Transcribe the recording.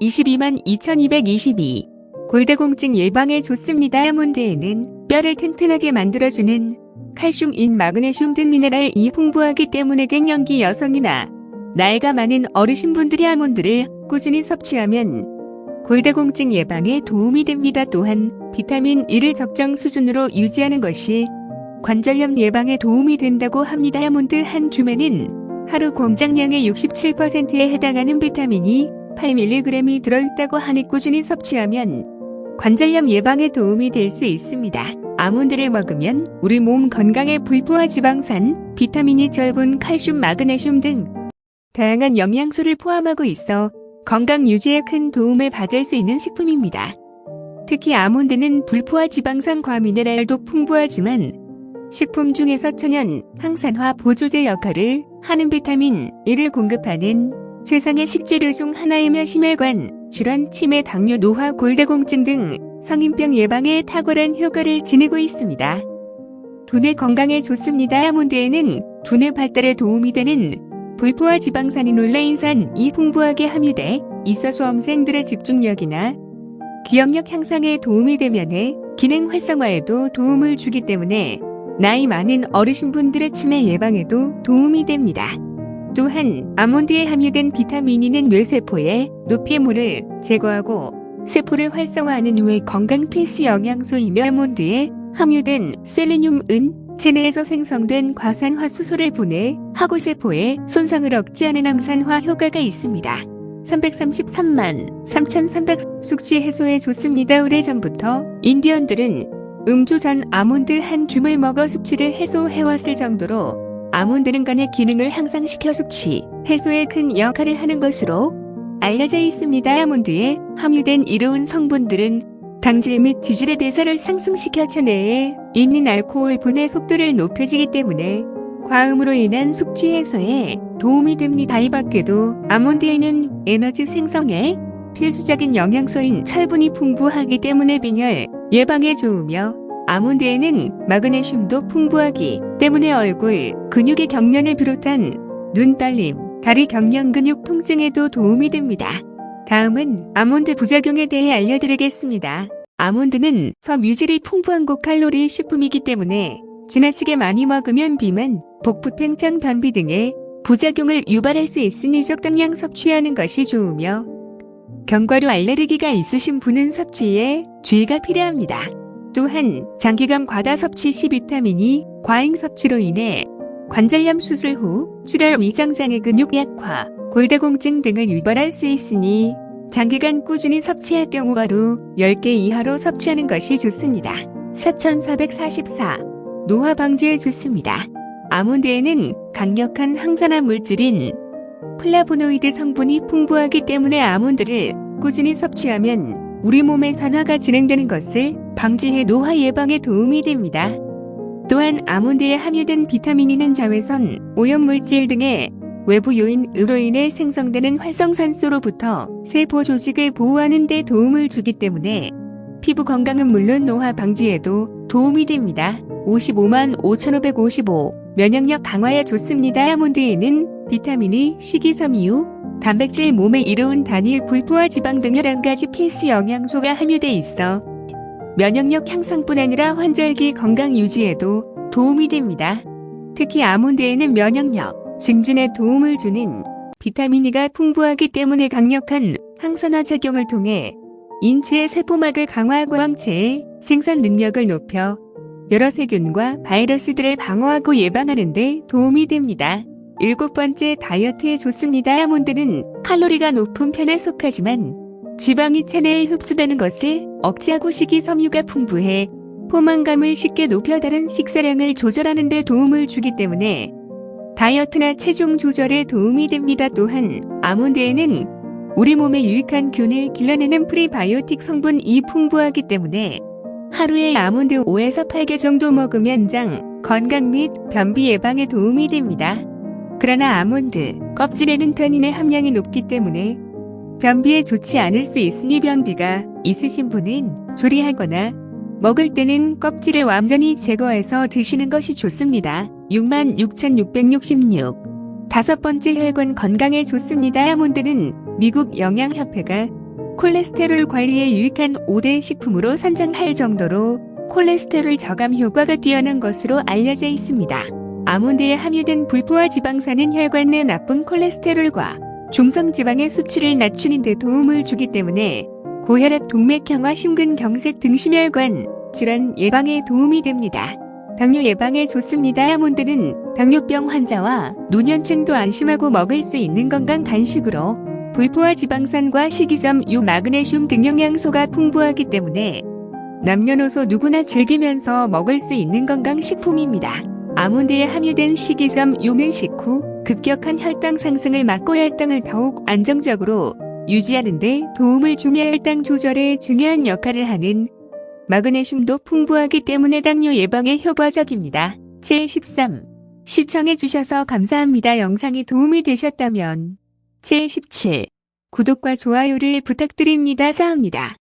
22만 2222. 골다공증 예방에 좋습니다. 아몬드에는 뼈를 튼튼하게 만들어주는 칼슘, 인, 마그네슘 등 미네랄이 풍부하기 때문에 갱년기 여성이나 나이가 많은 어르신분들이 아몬드를 꾸준히 섭취하면 골다공증 예방에 도움이 됩니다. 또한 비타민 E를 적정 수준으로 유지하는 것이 관절염 예방에 도움이 된다고 합니다. 아몬드 한 줌에는 하루 공장량의 67%에 해당하는 비타민이 8mg이 들어있다고 하니 꾸준히 섭취하면 관절염 예방에 도움이 될 수 있습니다. 아몬드를 먹으면 우리 몸 건강에 불포화 지방산, 비타민이 철분, 칼슘, 마그네슘 등 다양한 영양소를 포함하고 있어 건강 유지에 큰 도움을 받을 수 있는 식품입니다. 특히 아몬드는 불포화 지방산 과 미네랄도 풍부하지만 식품 중에서 천연, 항산화 보조제 역할을 하는 비타민 E를 공급하는 최상의 식재료 중 하나이며 심혈관, 질환, 치매, 당뇨, 노화, 골다공증 등 성인병 예방에 탁월한 효과를 지니고 있습니다. 두뇌 건강에 좋습니다. 아몬드에는 두뇌 발달에 도움이 되는 불포화 지방산인 올레인산이 풍부하게 함유돼 있어 수험생들의 집중력이나 기억력 향상에 도움이 되면에 기능 활성화에도 도움을 주기 때문에 나이 많은 어르신분들의 치매 예방에도 도움이 됩니다. 또한 아몬드에 함유된 비타민이는 뇌세포의 노폐물을 제거하고 세포를 활성화하는 뇌 건강 필수 영양소이며 아몬드에 함유된 셀레늄, 은, 체내에서 생성된 과산화 수소를 분해 하고 세포의 손상을 억제하는 항산화 효과가 있습니다. 333만 3300 숙취 해소에 좋습니다. 오래전부터 인디언들은 음주 전 아몬드 한 줌을 먹어 숙취를 해소해왔을 정도로 아몬드는 간의 기능을 향상시켜 숙취, 해소에 큰 역할을 하는 것으로 알려져 있습니다. 아몬드에 함유된 이로운 성분들은 당질 및 지질의 대사를 상승시켜 체내에 있는 알코올 분해 속도를 높여주기 때문에 과음으로 인한 숙취 해소에 도움이 됩니다. 이 밖에도 아몬드에는 에너지 생성에 필수적인 영양소인 철분이 풍부하기 때문에 빈혈 예방에 좋으며 아몬드에는 마그네슘도 풍부하기 때문에 얼굴, 근육의 경련을 비롯한 눈 떨림, 다리 경련 근육 통증에도 도움이 됩니다. 다음은 아몬드 부작용에 대해 알려드리겠습니다. 아몬드는 섬유질이 풍부한 고칼로리 식품이기 때문에 지나치게 많이 먹으면 비만, 복부 팽창 변비 등의 부작용을 유발할 수 있으니 적당량 섭취하는 것이 좋으며 견과류 알레르기가 있으신 분은 섭취에 주의가 필요합니다. 또한 장기간 과다 섭취 시 비타민이 과잉 섭취로 인해 관절염 수술 후 출혈 위장장애 근육 약화, 골다공증 등을 유발할 수 있으니 장기간 꾸준히 섭취할 경우 하루 10개 이하로 섭취하는 것이 좋습니다. 4444. 노화 방지에 좋습니다. 아몬드에는 강력한 항산화 물질인 플라보노이드 성분이 풍부하기 때문에 아몬드를 꾸준히 섭취하면 우리 몸의 산화가 진행되는 것을 방지해 노화 예방에 도움이 됩니다. 또한 아몬드에 함유된 비타민이는 자외선, 오염물질 등의 외부 요인으로 인해 생성되는 활성산소로부터 세포 조직을 보호하는 데 도움을 주기 때문에 피부 건강은 물론 노화 방지에도 도움이 됩니다. 55만 5555 면역력 강화에 좋습니다. 아몬드에는 비타민이 식이섬유, 단백질 몸에 이로운 단일 불포화 지방 등 11가지 필수 영양소가 함유돼 있어 면역력 향상뿐 아니라 환절기 건강 유지에도 도움이 됩니다. 특히 아몬드에는 면역력 증진에 도움을 주는 비타민 E가 풍부하기 때문에 강력한 항산화 작용을 통해 인체의 세포막을 강화하고 항체의 생산 능력을 높여 여러 세균과 바이러스들을 방어하고 예방하는 데 도움이 됩니다. 일곱 번째 다이어트에 좋습니다. 아몬드는 칼로리가 높은 편에 속하지만 지방이 체내에 흡수되는 것을 억제하고 식이섬유가 풍부해 포만감을 쉽게 높여 다른 식사량을 조절하는 데 도움을 주기 때문에 다이어트나 체중 조절에 도움이 됩니다. 또한 아몬드에는 우리 몸에 유익한 균을 길러내는 프리바이오틱 성분이 풍부하기 때문에 하루에 아몬드 5에서 8개 정도 먹으면 장, 건강 및 변비 예방에 도움이 됩니다. 그러나 아몬드 껍질에는 탄닌의 함량이 높기 때문에 변비에 좋지 않을 수 있으니 변비가 있으신 분은 조리하거나 먹을 때는 껍질을 완전히 제거해서 드시는 것이 좋습니다. 66,666 다섯 번째 혈관 건강에 좋습니다. 아몬드는 미국 영양협회가 콜레스테롤 관리에 유익한 5대 식품으로 선정할 정도로 콜레스테롤 저감 효과가 뛰어난 것으로 알려져 있습니다. 아몬드에 함유된 불포화 지방산은 혈관 내 나쁜 콜레스테롤과 중성 지방의 수치를 낮추는 데 도움을 주기 때문에 고혈압, 동맥경화, 심근경색 등 심혈관 질환 예방에 도움이 됩니다. 당뇨 예방에 좋습니다. 아몬드는 당뇨병 환자와 노년층도 안심하고 먹을 수 있는 건강 간식으로 불포화 지방산과 식이섬, 유, 마그네슘 등 영양소가 풍부하기 때문에 남녀노소 누구나 즐기면서 먹을 수 있는 건강 식품입니다. 아몬드에 함유된 식이섬, 유는 식후 급격한 혈당 상승을 막고 혈당을 더욱 안정적으로 유지하는 데 도움을 주며 혈당 조절에 중요한 역할을 하는 마그네슘도 풍부하기 때문에 당뇨 예방에 효과적입니다. 제13 시청해 주셔서 감사합니다. 영상이 도움이 되셨다면 제17 구독과 좋아요를 부탁드립니다. 사합니다.